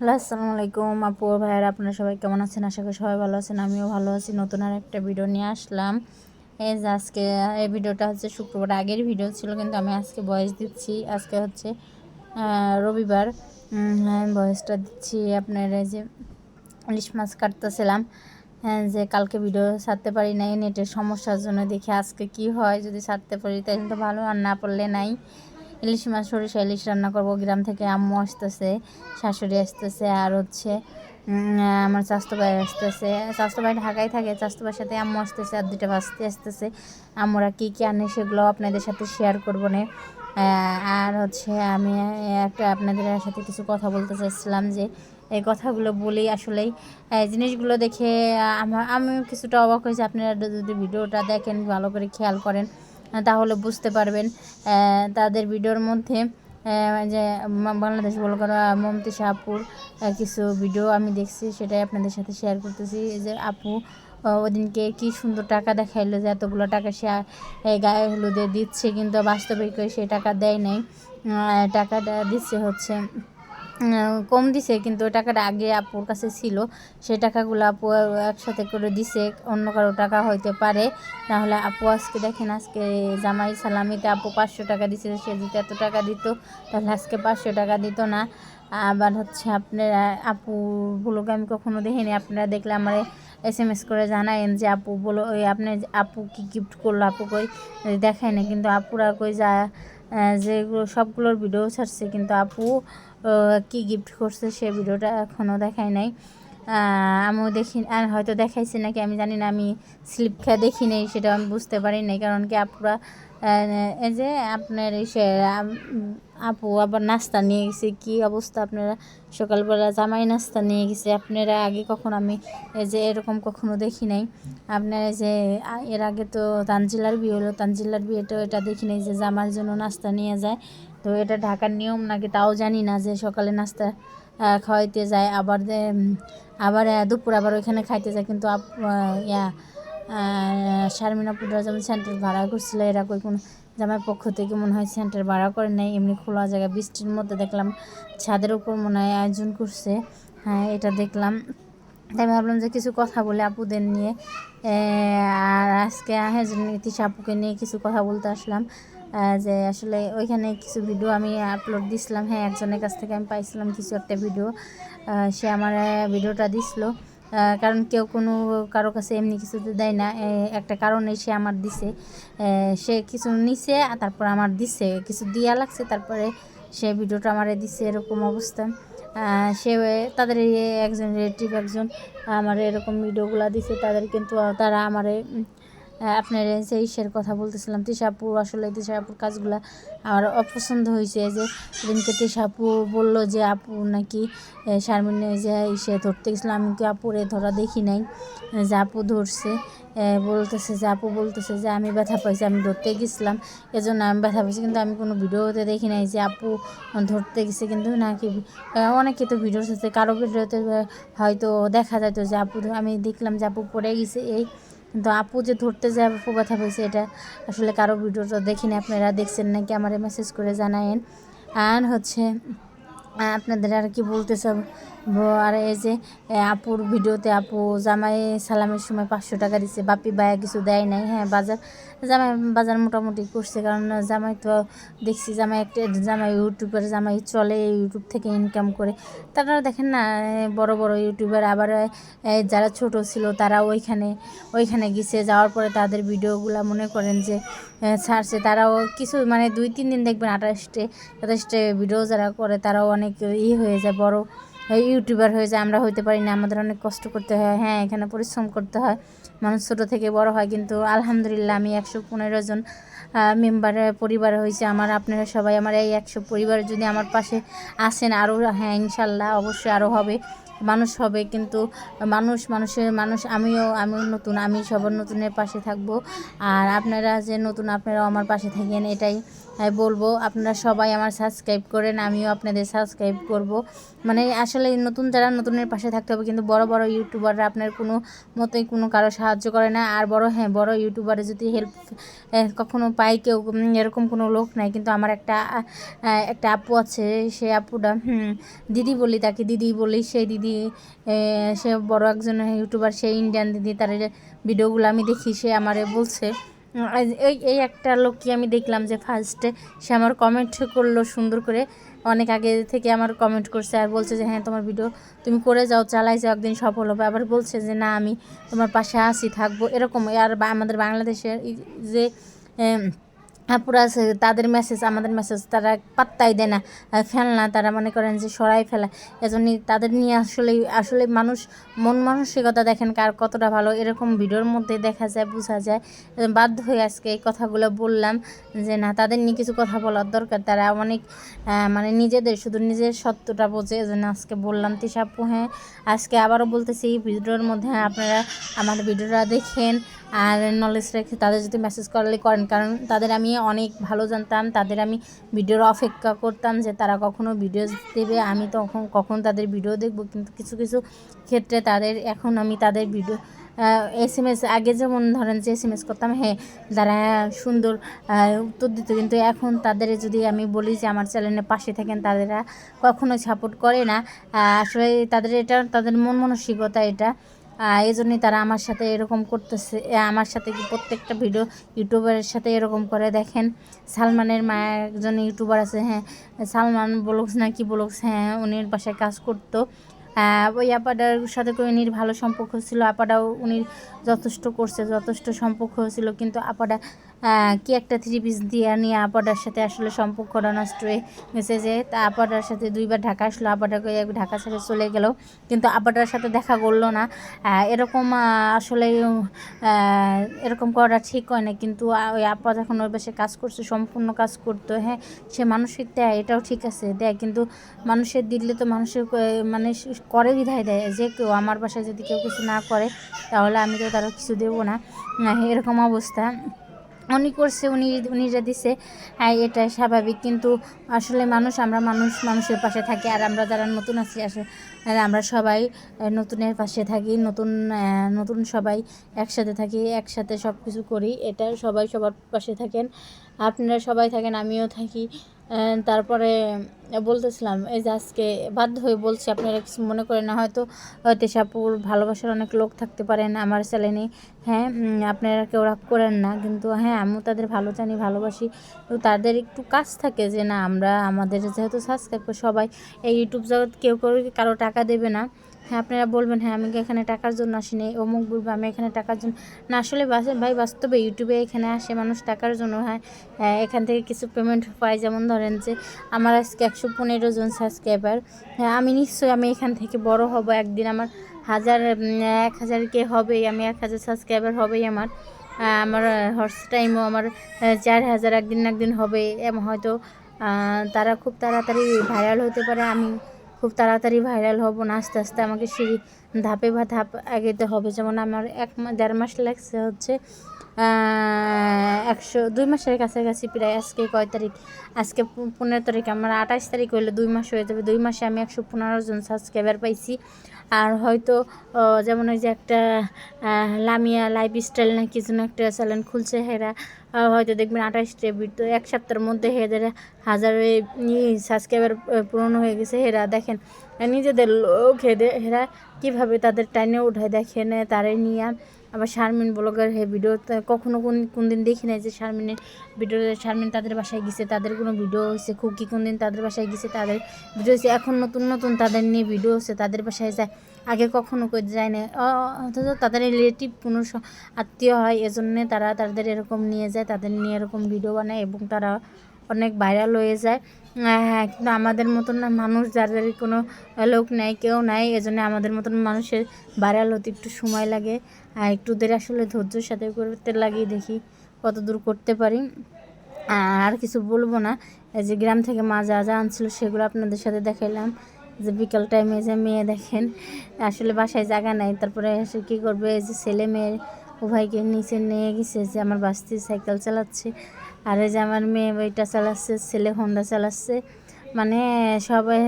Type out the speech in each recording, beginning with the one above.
Hello আসসালামু আলাইকুম আপু ভাইয়ারা, আপনারা সবাই কেমন আছেন? আশা করি সবাই ভালো আছেন, আমিও ভালো আছি। নতুন আর একটা ভিডিও নিয়ে আসলাম। এই যে আজকে, এই ভিডিওটা হচ্ছে শুক্রবার, আগের ভিডিও ছিল, কিন্তু আমি আজকে ভয়েস দিচ্ছি। আজকে হচ্ছে রবিবার। ভয়েসটা দিচ্ছি। আপনার এই যে ইলিশ মাছ কাটতেছিলাম। হ্যাঁ যে কালকে ভিডিও ছাড়তে পারি নাই, নেটের সমস্যার জন্য দেখি আজকে কি হয়। যদি ছাড়তে পারি, তাহলে তো ভালো, আর না পারলে নাই। ইলিশ মাছ, সরিষা ইলিশ রান্না করব। গ্রাম থেকে আম্মু আসতেছে, শাশুড়ি আসতেছে, আর হচ্ছে আমার চাস্তো ভাই আসতেছে। চাস্তো ভাই ঢাকায় থাকে চাস্তো ভাইয়ের সাথে আম্মু আসতেছে, আর দুইটা বাঁচতে আসতেছে। আম্মুরা কী কী আনে সেগুলো আপনাদের সাথে শেয়ার করব না। আর হচ্ছে, আমি একটা আপনাদের সাথে কিছু কথা বলতে চাইছিলাম যে, এই কথাগুলো বলি আসলেই। জিনিসগুলো দেখে আমার আমি কিছুটা অবাক হয়েছি। আপনারা যদি ভিডিওটা দেখেন, ভালো করে খেয়াল করেন। তাহলে বুঝতে পারবেন তাদের ভিডিওর মধ্যে যে বাংলাদেশ বল করা মমতি আহ, কিছু ভিডিও আমি দেখছি সেটাই আপনাদের সাথে শেয়ার করতেছি। যে আপু ওদিনকে কি সুন্দর টাকা দেখাইলো যে এতগুলো টাকা সে গায়ে হলুদে দিচ্ছে কিন্তু বাস্তবিক সে টাকা দেয় নাই। টাকাটা দিচ্ছে হচ্ছে কম দিছে, কিন্তু ওই টাকাটা আগে আপুর কাছে ছিল। সেই টাকাগুলো আপু একসাথে করে দিছে, অন্য কারও টাকা হইতে পারে। নাহলে আপু আজকে দেখেন, আজকে জামাই সালামিতে আপু পাঁচশো টাকা দিছে, সে যদি এত টাকা দিত, তাহলে আজকে পাঁচশো টাকা দিত না। আবার হচ্ছে আপনারা, আপু বলোকে, আমি কখনো দেখিনি, আপনারা দেখলে আমার এস এম এস করে জানায়েন যে আপু বলো, ওই আপনি আপু কি গিফট করল, আপু কই দেখায় না। কিন্তু আপুরা কই যা যেগুলো সবগুলোর ভিডিও ছাড়ছে, কিন্তু আপু কি গিফট করছে সে ভিডিওটা এখনও দেখায় নাই। আমিও দেখি, আর হয়তো দেখাইছে নাকি, আমি জানি না, আমি স্লিপ খেয়ে দেখি নাই, সেটা আমি বুঝতে পারি নাই, কারণ কি আপুরা এই যে আপনার সে আপু আবার নাস্তা নিয়ে গেছে, কি অবস্থা আপনারা? সকালবেলা জামাই নাস্তা নিয়ে গেছে, আপনারা আগে কখন আমি এই যে এরকম কখনো দেখি নাই। আপনার যে এর আগে তো তানজিলার বিয়ে হলো, তানজিলার বিয়েটা এটা দেখি নাই যে জামার জন্য নাস্তা নিয়ে যায়। তো এটা ঢাকার নিয়ম নাকি তাও জানি না যে সকালে নাস্তা খাওয়াইতে যায়, আবার আবার দুপুর আবার ওইখানে খাইতে যায়। কিন্তু ইয়া শারমিনা পুডরা যেমন সেন্টার ভাড়া করছিল, এরা কই কোনো জামাই পক্ষ থেকে মনে হয় সেন্টার ভাড়া করে নাই। এমনি খোলা জায়গা, বৃষ্টির মধ্যে দেখলাম ছাদের উপর মনে হয় আয়োজন করছে। হ্যাঁ এটা দেখলাম। তাই আমি ভাবলাম যে কিছু কথা বলে আপুদের নিয়ে। আর আজকে হ্যাঁ নীতিশ আপুকে নিয়ে কিছু কথা বলতে আসলাম। যে আসলে ওইখানে কিছু ভিডিও আমি আপলোড দিছিলাম। হ্যাঁ একজনের কাছ থেকে আমি পাইছিলাম কিছু একটা ভিডিও সে আমার ভিডিওটা দিছিল। কারণ কেউ কোনো, কারও কাছে এমনি কিছু তো দেয় না। একটা কারণে সে আমার দিছে। সে কিছু নিছে তারপর আমার দিছে। কিছু দিয়া লাগছে, তারপরে সে ভিডিওটা আমারে দিছে এরকম অবস্থা। সে, তাদের একজন রিলেটিভ একজন, আমার এরকম ভিডিওগুলো দিছে। তাদের কিন্তু, তারা আমারে আপনার যে ইসের কথা বলতেছিলাম, তিশাপু আসলে তিশাপুর কাজগুলো আমার অপছন্দ হয়েছে যে দিনকে তিশাপু বলল যে আপু নাকি শারমিনে যে ইসে ধরতে গেছিলাম আমি কি আপুরে ধরা দেখি নাই? যে আপু ধরছে বলতেছে যে, আপু বলতেছে যে, আমি ব্যথা পাইছি, আমি ধরতে গেছিলাম, এজন্য আমি ব্যথা পাইছি, কিন্তু আমি কোনো ভিডিওতে দেখি নাই যে আপু ধরতে গেছে, কিন্তু নাকি অনেকে তো ভিডিওর সাথে কারও ভিডিওতে হয়তো দেখা যায় তো যে আপু আমি দেখলাম যে আপু পড়ে গেছে, এই কিন্তু আপু যে ধরতে যায়, আপু কথা বলছে এটা। আসলে কারও ভিডিওটা দেখিনি, আপনারা দেখছেন নাকি? আমারে মেসেজ করে জানায়েন। আর হচ্ছে আপনাদের আর কি বলতে চাব? আর এই যে আপুর ভিডিওতে আপু জামাই সালামের সময় পাঁচশো টাকা দিচ্ছে বাপি বায়া কিছু দেয় নাই হ্যাঁ বাজার, জামাই বাজার মোটামুটি করছে, কারণ জামাই তো দেখছি জামাই একটা জামাই ইউটিউবের জামাই চলে ইউটিউব থেকে ইনকাম করে। তারা দেখেন না বড় বড় ইউটিউবার আবার যারা ছোট ছিল তারা ওইখানে ওইখানে গেছে, যাওয়ার পরে তাদের ভিডিওগুলো মনে করেন যে ছাড়ছে। তারাও কিছু মানে দুই, তিন দিন দেখবেন আঠাশটে, সাতাশটে ভিডিও যারা করে তারাও অনেক ই হয়ে যায়, বড় ইউটিউবার হয়ে যায় আমরা হইতে পারি না, আমাদের অনেক কষ্ট করতে হয় হ্যাঁ এখানে পরিশ্রম করতে হয়। মানুষ ছোটো থেকে বড় হয়, কিন্তু আলহামদুলিল্লাহ আমি একশো পনেরো জন মেম্বারের পরিবার হয়েছে। আমার, আপনারা সবাই আমার এই একশো পরিবার যদি আমার পাশে আসেন আরও হ্যাঁ ইনশাল্লাহ অবশ্যই আরও হবে। মানুষ হবে, কিন্তু মানুষ, মানুষের, মানুষ, আমিও আমিও নতুন, আমি সবার নতুনের পাশে থাকব। আর আপনারা যে নতুন, আপনারাও আমার পাশে থাকেন, এটাই। বলব, আপনারা সবাই আমার সাবস্ক্রাইব করেন, আমিও আপনাদের সাবস্ক্রাইব করব। মানে আসলে নতুন যারা নতুনের পাশে থাকতে হবে, কিন্তু বড় বড় ইউটিউবাররা আপনার কোনো মতোই কোনো কারও সাহায্য করে না। আর বড় হ্যাঁ বড় ইউটিউবারে যদি হেল্প কখনো পাই কেউ এরকম কোনো লোক নাই, কিন্তু আমার একটা একটা আপু আছে, সে আপুটা দিদি বলি তাকে, দিদি বলি সেই দিদি সে বড় একজন ইউটিউবার সেই ইন্ডিয়ান দিদি, তার ভিডিওগুলো আমি দেখি, সে আমারে বলছে এই- এই একটা লোককে আমি দেখলাম যে ফার্স্টে সে আমার কমেন্ট করল সুন্দর করে। অনেক আগে থেকে আমার কমেন্ট করছে আর বলছে যে হ্যাঁ তোমার ভিডিও তুমি করে যাও, চালাই যাও, একদিন সফল হবে। আবার বলছে যে, না, আমি তোমার পাশে আসি থাকব। এরকম আর আমাদের বাংলাদেশের যে আছে তাদের মেসেজ আমাদের মেসেজ তারা পাত্তাই দেয় না ফেলনা তারা মনে করেন যে সরাই ফেলা। এজন্যই তাদের নিয়ে আসলে আসলে মানুষ মন মানসিকতা দেখেন কার কতটা ভালো। এরকম ভিডিওর মধ্যে দেখা যায় বোঝা যায়। বাধ্য হয়ে আজকে এই কথাগুলো বললাম যে না তাদের নিয়ে কিছু কথা বলার দরকার। তারা অনেক মানে নিজেদের শুধু নিজের সত্যটা বোঝে। এজন্য আজকে বললাম তিশাপু হ্যাঁ আজকে আবারও বলতেছি এই ভিডিওর মধ্যে হ্যাঁ, আপনারা আমার ভিডিওটা দেখেন। আর নলেজ রেখে তাদের যদি মেসেজ করলে করেন। কারণ তাদের আমি অনেক ভালো জানতাম, তাদের আমি ভিডিওর অপেক্ষা করতাম যে তারা কখনো ভিডিও দেবে। আমি তখন কখন তাদের ভিডিও দেখব, কিন্তু কিছু কিছু ক্ষেত্রে তাদের, এখন আমি তাদের ভিডিও এস এম এস আগে যেমন ধরেন যে এস এম এস করতাম হ্যাঁ তারা সুন্দর উত্তর দিত, কিন্তু এখন তাদের যদি আমি বলি যে আমার চ্যানেলের পাশে থাকেন, তাদেরা কখনো সাপোর্ট করে না। আসলে তাদের এটা, তাদের মন মানসিকতা এটা এই জন্যই তারা আমার সাথে এরকম করতেছে আমার সাথে কি প্রত্যেকটা ভিডিও ইউটিউবারের সাথে এরকম করে দেখেন। সালমানের মা একজন ইউটিউবার আছে হ্যাঁ সালমান ব্লগস না কি ব্লগস হ্যাঁ উনির বাসায় কাজ করতো। ওই আপাডার সাথে উনির ভালো সম্পর্ক ছিল আপাডাও উনি যথেষ্ট করছে যথেষ্ট সম্পর্ক হয়েছিল কিন্তু আহ, কি একটা থ্রি পিস দিয়ে নিয়ে আপাটার সাথে আসলে সম্পর্কটা নষ্ট হয়ে গেছে যে, তা আপাটার সাথে দুইবার ঢাকা আসলো আপাটাকে ঢাকা ছেড়ে চলে গেল, কিন্তু আপাটার সাথে দেখা করল না। এরকম আসলে এরকম করা ঠিক হয় না, কিন্তু ওই আপা যখন ওর বাসায় কাজ করছে, সম্পূর্ণ কাজ করতো হ্যাঁ সে মানুষের দেয়, এটাও ঠিক আছে, দেয়, কিন্তু মানুষের দিলে তো মানুষের মানে করে বিধায় দেয়, যে কেউ আমার বাসায় যদি কেউ কিছু না করে, তাহলে আমি তো তারা কিছু দেবো না। এরকম অবস্থা। উনি করছে, উনি উনি যা দিছে হ্যাঁ এটা স্বাভাবিক। কিন্তু আসলে মানুষ, আমরা মানুষ, মানুষের পাশে থাকি, আর আমরা যারা নতুন আছি আসলে আমরা সবাই নতুনের পাশে থাকি, নতুন নতুন সবাই একসাথে থাকি, একসাথে সব কিছু করি। এটা সবাই সবার পাশে থাকেন। আপনারা সবাই থাকেন, আমিও থাকি। তারপরে বলতেছিলাম, এই যে আজকে বাধ্য হয়ে বলছি আপনারা কিছু মনে করেন না, হয়তো তেশাপুর ভালোবাসার অনেক লোক থাকতে পারেন আমার চ্যানেলে হ্যাঁ আপনারা কেউ রাগ করেন না, কিন্তু হ্যাঁ আমিও তাদের ভালো জানি, ভালোবাসি। তো তাদের একটু কাজ থাকে যে, না, আমরা আমাদের যেহেতু সাবস্ক্রাইব সবাই এই ইউটিউব জগৎ কেউ কেউ কারও টাকা দেবে না। হ্যাঁ আপনারা বলবেন হ্যাঁ আমি এখানে টাকার জন্য আসিনি। অমুক বলব, আমি এখানে টাকার জন্য না। আসলে ভাই, বাস্তবে ইউটিউবে এখানে আসে মানুষ টাকার জন্য হ্যাঁ। এখান থেকে কিছু পেমেন্ট পাই যেমন ধরেন যে, আমার আজকে একশো পনেরো জন সাবস্ক্রাইবার হ্যাঁ আমি নিশ্চয়ই আমি এখান থেকে বড় হব। একদিন আমার হাজার এক হাজার কে হবেই, আমি এক হাজার সাবস্ক্রাইবার হবেই আমার। আমার হর্স টাইমও আমার চার হাজার একদিন একদিন হবে। হয়তো তারা খুব তাড়াতাড়ি ভাইরাল হতে পারে। আমি খুব তাড়াতাড়ি ভাইরাল হব না, আস্তে আস্তে আমাকে সিঁড়ি ধাপে বা ধাপ এগোতে হবে। যেমন আমার এক দেড় মাস লাগছে হচ্ছে একশো, দুই মাসের কাছাকাছি প্রায় আজকে কয় তারিখ? আজকে পনেরো তারিখ, আমার আঠাশ তারিখ হইলে দুই মাস হয়ে যাবে। দুই মাসে আমি একশো পনেরো জন সাবস্ক্রাইবার পাইছি। আর হয়তো যেমন ওই যে একটা লামিয়া লাইফ স্টাইল না কিছু না একটা চ্যানেল খুলছে হেরা হয়তো দেখবেন আঠাশ টেবিট তো এক সপ্তাহের মধ্যে হেদের হাজার সাবস্ক্রাইবার পূরণ হয়ে গেছে হেরা। দেখেন, নিজেদের লোক হেদে, হেরা কীভাবে তাদের টাইনে উঠায়, দেখেন তারাই নিয়ে আবার শারমিন ব্লগার হে ভিডিও কখনো কোন কোন দিন দেখি নাই যে শারমিনের ভিডিও শারমিন তাদের বাসায় গেছে, তাদের কোনো ভিডিও হয়েছে, খুকি কোন দিন তাদের বাসায় গেছে, তাদের ভিডিও হয়েছে, এখন নতুন নতুন তাদের নিয়ে ভিডিও হচ্ছে তাদের বাসায় যায়। আগে কখনো কই যায় না অথচ তাদের রিলেটিভ কোনো আত্মীয় হয়, এজন্যে তারা তাদের এরকম নিয়ে যায়, তাদের নিয়ে এরকম ভিডিও বানায় এবং তারা অনেক ভাইরাল হয়ে যায়। হ্যাঁ কিন্তু আমাদের মতন না মানুষ, যার যার কোনো লোক নাই, কেউ নাই, এজন্য আমাদের মতন মানুষের ভাইরাল হতে একটু সময় লাগে। আর একটু ওদের আসলে ধৈর্যের সাথে করতে লাগিয়ে দেখি কত দূর করতে পারি। আর কিছু বলব না, এই যে গ্রাম থেকে মা যা যা আনছিল সেগুলো আপনাদের সাথে দেখাইলাম। যে বিকাল টাইমে যে মেয়ে দেখেন, আসলে বাসায় জায়গা নাই, তারপরে এসে কী করবে? যে ছেলে মেয়ে ও ভাইকে নিচে নিয়ে গেছে, যে আমার বাস্তি সাইকেল চালাচ্ছে। আর যে আমার মেয়ে বইটা চালাচ্ছে, ছেলে হোন্ডা চালাচ্ছে। মানে সবাই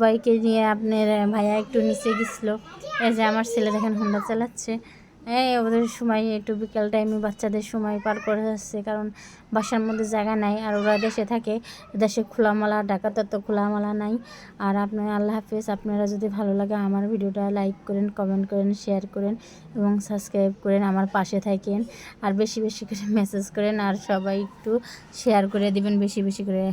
বাইকে নিয়ে আপনার ভাইয়া একটু নিচে গেছিল। এই যে আমার ছেলে দেখেন হোন্ডা চালাচ্ছে। এই ওদের সময় একটু বিকেল টাইমে বাচ্চাদের সময় পার করে যাচ্ছে, কারণ বাসার মধ্যে জায়গা নাই আর ওরা দেশে থাকে। দেশে খোলামালা, ঢাকাতে তো খোলামালা নাই। আর আপনার আল্লাহ হাফেজ, আপনারা যদি ভালো লাগে আমার ভিডিওটা লাইক করেন কমেন্ট করেন শেয়ার করেন এবং সাবস্ক্রাইব করেন, আমার পাশে থাকেন। আর বেশি বেশি করে মেসেজ করেন আর সবাই একটু শেয়ার করে দিবেন, বেশি বেশি করে।